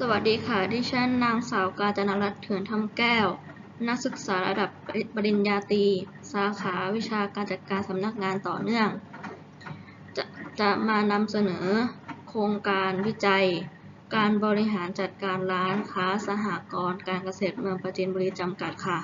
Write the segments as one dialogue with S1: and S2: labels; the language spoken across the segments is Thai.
S1: สวัสดีค่ะ ดิฉันนางสาวกาญจนรัตน์เถื่อนทำแก้ว นักศึกษาระดับปริญญาตรีสาขาวิชาการจัดการสำนักงานต่อเนื่อง จะจะมานำเสนอโครงการวิจัย การบริหารจัดการร้านค้าสหกรณ์การเกษตรเมืองประจินบุรีจำกัดค่ะ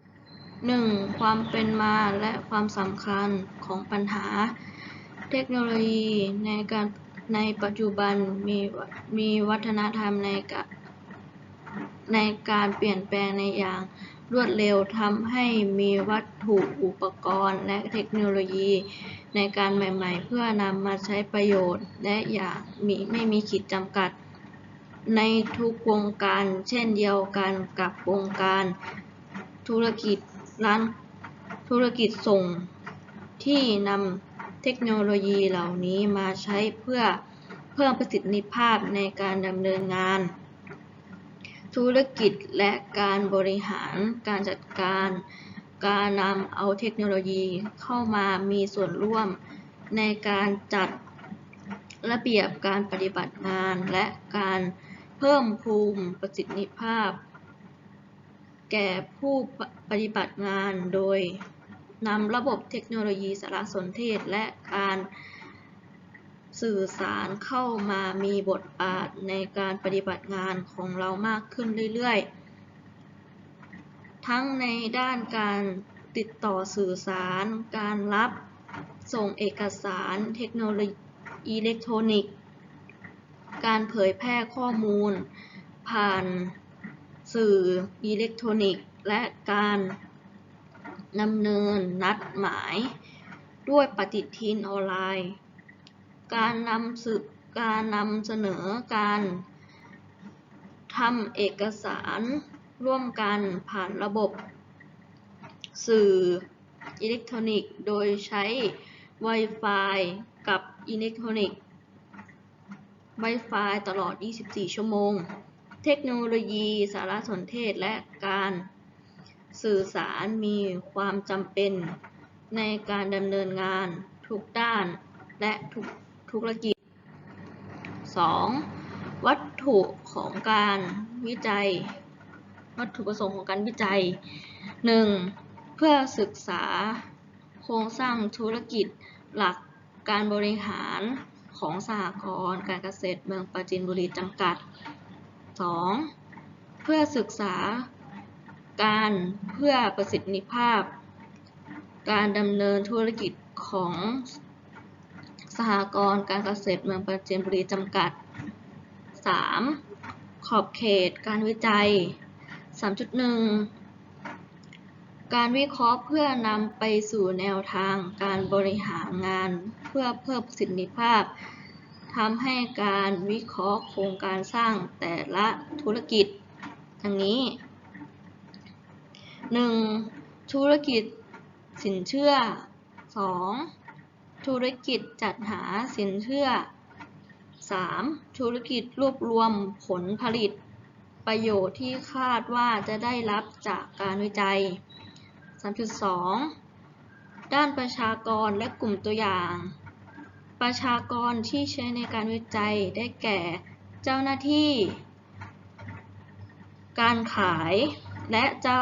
S1: 1. ความเป็นมาและความสำคัญของปัญหาเทคโนโลยีในการ ในปัจจุบันมีมีวัฒนธรรมในกในการเปลี่ยนแปลงในอย่างรวดเร็วทำให้มีวัตถุอุปกรณ์ และเทคโนโลยีในการใหม่ ๆ เพื่อนำมาใช้ประโยชน์ และอย่างมีไม่มีขีดจำกัด ในทุกวงการเช่นเดียวกันกับวงการธุรกิจร้านธุรกิจส่งที่นำ เทคโนโลยีเหล่านี้มาใช้เพื่อเพิ่มประสิทธิภาพในการดำเนินงาน ธุรกิจและการบริหารการจัดการ การนำเอาเทคโนโลยีเข้ามามีส่วนร่วมในการจัดระเบียบการปฏิบัติงานและการเพิ่มภูมิประสิทธิภาพ แก่ผู้ปฏิบัติงานโดย นำระบบเทคโนโลยีสารสนเทศและการสื่อสารเข้ามามีบทบาทในการปฏิบัติงานของเรามากขึ้นเรื่อยๆ ทั้งในด้านการติดต่อสื่อสาร การรับส่งเอกสาร เทคโนโลยีอิเล็กทรอนิกส์ การเผยแพร่ข้อมูล ผ่านสื่ออิเล็กทรอนิกส์ และการ ดำเนินนัดหมายด้วยปฏิทินออนไลน์ การนำสืบการนำเสนอการทำเอกสารร่วมกันผ่านระบบ สื่ออิเล็กทรอนิกส์ โดยใช้ Wi-Fi กับอิเล็กทรอนิกส์ Wi-Fi ตลอด 24 ชั่วโมง เทคโนโลยี สารสนเทศ และการ สื่อสารมีความจำเป็นในการดำเนินงานทุกด้านและทุกธุรกิจ 2. วัตถุของการวิจัย วัตถุประสงค์ของการวิจัย 1. เพื่อศึกษาโครงสร้างธุรกิจหลักการบริหารของสหกรณ์การเกษตรเมืองปราจีนบุรีจำกัด 2. เพื่อศึกษา การเพื่อประสิทธิภาพ การดำเนินธุรกิจของสหกรณ์การเกษตรเมืองปราจีนบุรีจำกัด 3. ขอบเขตการวิจัย 3.1 การวิเคราะห์เพื่อนำไปสู่แนวทางการบริหารงานเพื่อเพิ่มประสิทธิภาพทำให้การวิเคราะห์โครงการสร้างแต่ละธุรกิจดังนี้ 1. ธุรกิจสินเชื่อ 2. ธุรกิจจัดหาสินเชื่อ 3. ธุรกิจรวบรวมผลผลิต ประโยชน์ที่คาดว่าจะได้รับจากการวิจัย 3.2 ด้านประชากรและกลุ่มตัวอย่าง ประชากรที่ใช้ในการวิจัยได้แก่เจ้าหน้าที่ การขายและเจ้า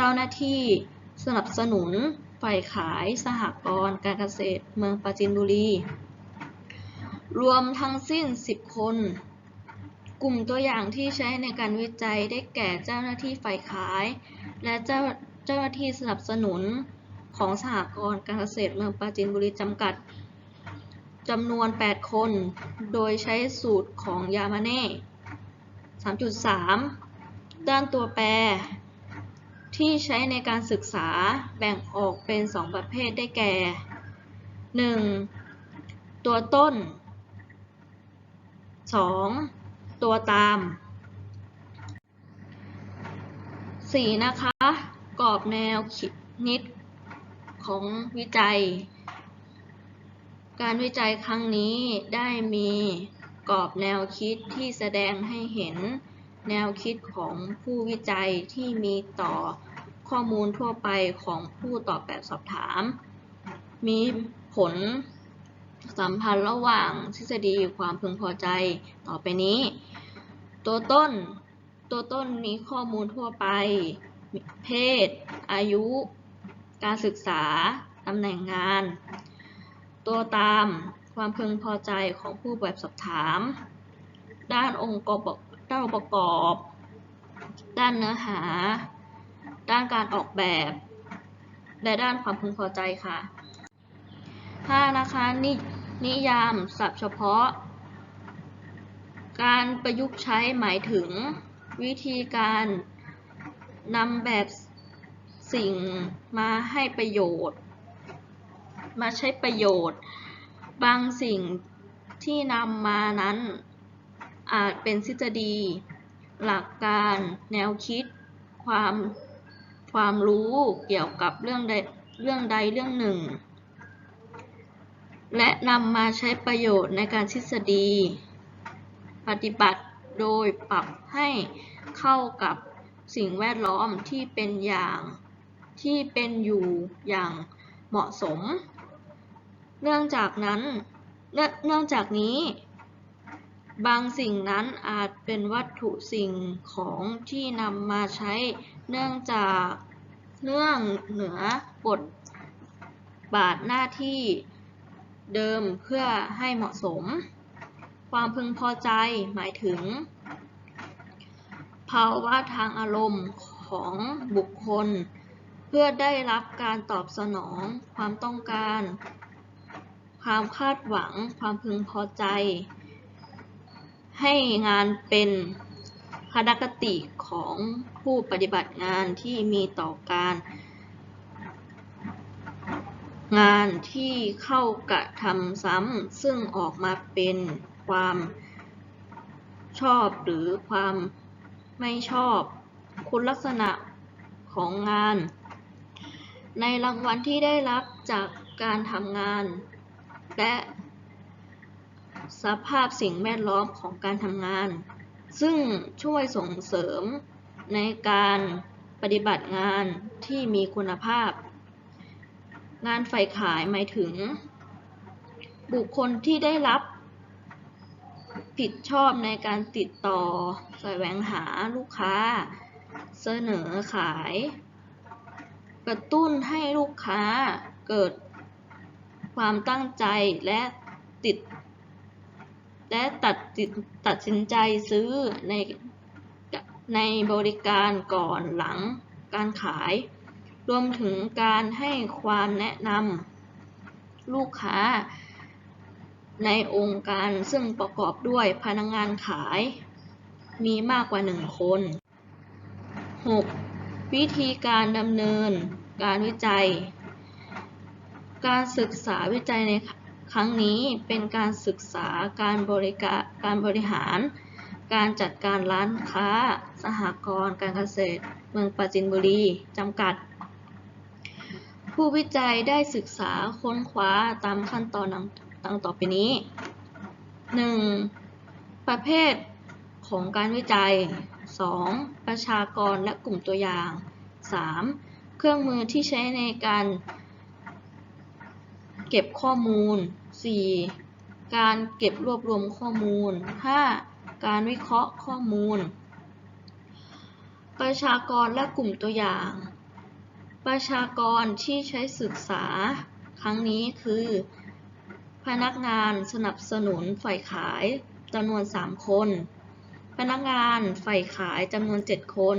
S1: จ้าหน้าที่สนับสนุนฝ่ายขายสหกรณ์การเกษตรเมืองปราจีนบุรี รวมทั้งสิ้น 10 คน กลุ่มตัวอย่างที่ใช้ในการวิจัยได้แก่เจ้าหน้าที่ฝ่ายขาย และเจ้าเจ้าหน้าที่สนับสนุนของสหกรณ์การเกษตรเมืองปราจีนบุรีจำกัดจำนวน 8 คน โดยใช้สูตรของยามาเน่ 3.3 ด้านตัวแปร ที่ใช้ในการศึกษาแบ่งออกเป็น 2 ประเภทได้แก่ 1. ตัวต้น 2. ตัวตาม 4. นะคะ กรอบแนวคิดนิดของวิจัย การวิจัยครั้งนี้ได้มีกรอบแนวคิดที่แสดงให้เห็น แนวคิดของผู้วิจัยที่มีต่อข้อมูลทั่วไปของผู้ตอบแบบสอบถาม มีผลสัมพันธ์ระหว่างทฤษฎีความพึงพอใจต่อไปนี้ ตัวต้น ตัวต้นมีข้อมูลทั่วไป เพศ อายุ การศึกษา ตำแหน่งงาน ตัวตามความพึงพอใจของผู้แบบสอบถาม ด้านองค์ประกอบ ด้านองค์ประกอบ ด้านเนื้อหา ด้านการออกแบบ และด้านความพึงพอใจค่ะ 5. นะคะนนิยามศัพท์เฉพาะ การประยุกต์ใช้หมายถึงวิธีการนำแบบสิ่งมาให้ประโยชน์ มาใช้ประโยชน์ บางสิ่งที่นำมานั้น อาจเป็นทฤษฎี หลักการ แนวคิด ความ ความรู้เกี่ยวกับเรื่องใดเรื่องใดเรื่องหนึ่ง และนำมาใช้ประโยชน์ในการทฤษฎี ปฏิบัติโดยปรับให้เข้ากับสิ่งแวดล้อมที่เป็นอย่างที่เป็นอยู่อย่างเหมาะสม เนื่องจากนั้น เนื่องเนื่องจากนี้ บางสิ่งนั้นอาจเป็นวัตถุสิ่งของที่นำมาใช้เนื่องจากเนื่องเหนือบทบาทหน้าที่เดิมเพื่อให้เหมาะสม ความพึงพอใจหมายถึง ภาวะทางอารมณ์ของบุคคล เพื่อได้รับการตอบสนอง ความต้องการ ความคาดหวัง ความพึงพอใจ ให้งานเป็นคณคติของผู้ปฏิบัติงานที่มีต่อการงานที่เข้ากระทำซ้ำซึ่งออกมาเป็นความชอบหรือความไม่ชอบ คุณลักษณะของงาน ในรางวัลที่ได้รับจากการทำงาน และ สภาพสิ่งแวดล้อมของการทำงาน ซึ่งช่วยส่งเสริมในการปฏิบัติงานที่มีคุณภาพ งานฝ่ายขายหมายถึง บุคคลที่ได้รับ ผิดชอบในการติดต่อแสวงหาลูกค้า เสนอขาย กระตุ้นให้ลูกค้าเกิดความตั้งใจและติด และตัดตัดสินใจซื้อในในบริการก่อนหลังการขาย รวมถึงการให้ความแนะนำลูกค้า ในองค์การซึ่งประกอบด้วยพนักงานขาย มีมากกว่าหนึ่งคน 6. วิธีการดำเนินการวิจัย การศึกษาวิจัยใน ครั้งนี้เป็นการศึกษาการบริการการบริหาร การจัดการร้านค้า สหกรณ์การเกษตร เมืองปราจินบุรีจำกัด ผู้วิจัยได้ศึกษาค้นคว้าตามขั้นตอนดังต่อไปนี้ 1. ประเภทของการวิจัย 2. ประชากรและกลุ่มตัวอย่าง 3. เครื่องมือที่ใช้ในการเก็บข้อมูล 4. การเก็บรวบรวมข้อมูล 5. การวิเคราะห์ข้อมูล ประชากรและกลุ่มตัวอย่าง ประชากรที่ใช้ศึกษา ครั้งนี้คือ พนักงานสนับสนุนฝ่ายขายจำนวน 3 คน พนักงานฝ่ายขายจำนวน 7 คน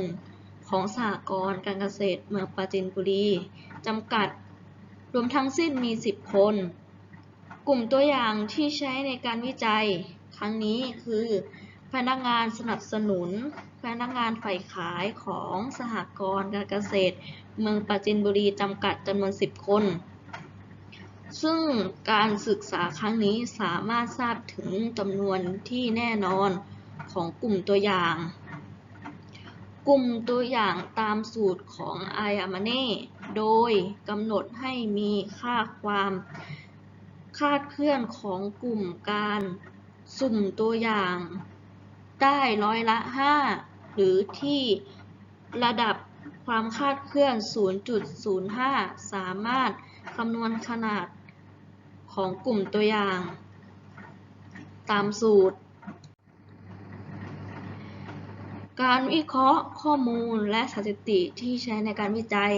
S1: ของสหกรณ์การเกษตรเมืองปราจินบุรีจำกัดรวมทั้งสิ้นมี 10 คน กลุ่มตัวอย่างที่ใช้ในการวิจัยครั้งนี้คือ พนักงานสนับสนุน พนักงานฝ่ายขายของสหกรณ์การเกษตร เมืองปราจินบุรีจำกัดจำนวน 10 คน ซึ่งการศึกษาครั้งนี้สามารถทราบถึงจำนวนที่แน่นอนของกลุ่มตัวอย่าง กลุ่มตัวอย่างตามสูตรของไอายามาเน่ โดยกำหนดให้มีค่าความ คาดเคลื่อนของกลุ่มการสุ่มตัวอย่าง ได้ร้อยละ 5 หรือที่ระดับความคาดเคลื่อน 0.05 สามารถคำนวณขนาดของกลุ่มตัวอย่าง ตามสูตร การวิเคราะห์ข้อมูลและสถิติที่ใช้ในการวิจัย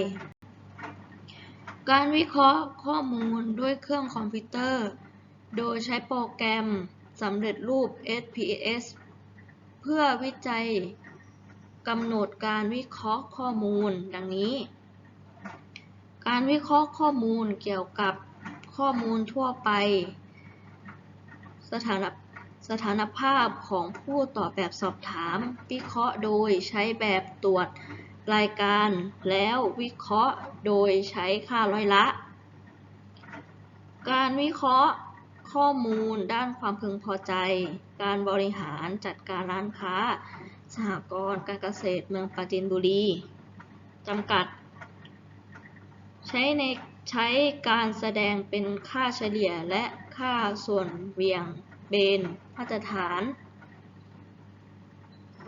S1: การวิเคราะห์ข้อมูลด้วยเครื่องคอมพิวเตอร์ โดยใช้โปรแกรมสำเร็จรูป SPS เพื่อวิจัยกำหนดการวิเคราะห์ข้อมูลดังนี้ การวิเคราะห์ข้อมูลเกี่ยวกับข้อมูลทั่วไป สถานสถานภาพของผู้ตอบแบบสอบถาม วิเคราะห์โดยใช้แบบตรวจ รายการแล้ววิเคราะห์โดยใช้ค่าร้อยละ การวิเคราะห์ข้อมูลด้านความพึงพอใจ การบริหารจัดการร้านค้า สหกรณ์การเกษตรเมืองปราจีนบุรีจำกัด ใช้ในใช้การแสดงเป็นค่าเฉลี่ยและค่าส่วนเวี่ยงเบนมาตรฐาน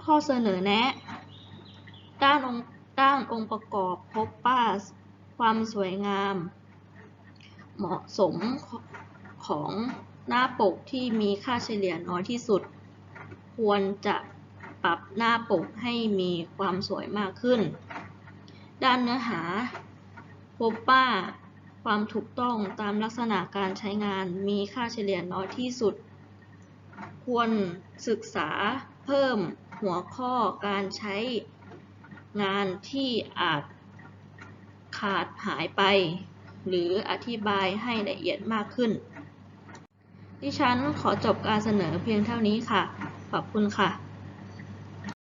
S1: ข้อเสนอแนะ องค์ด้านองค์ประกอบพบว่าความสวยงาม เหมาะสมของหน้าปกที่มีค่าเฉลี่ยน้อยที่สุด ควรจะปรับหน้าปกให้มีความสวยมากขึ้น ด้านเนื้อหา พบว่าความถูกต้องตามลักษณะการใช้งานมีค่าเฉลี่ยน้อยที่สุด ควรศึกษาเพิ่มหัวข้อการใช้ งานที่อาจขาดหายไป หรืออธิบายให้ละเอียดมากขึ้น ดิฉันขอจบการเสนอเพียงเท่านี้ค่ะ ขอบคุณค่ะ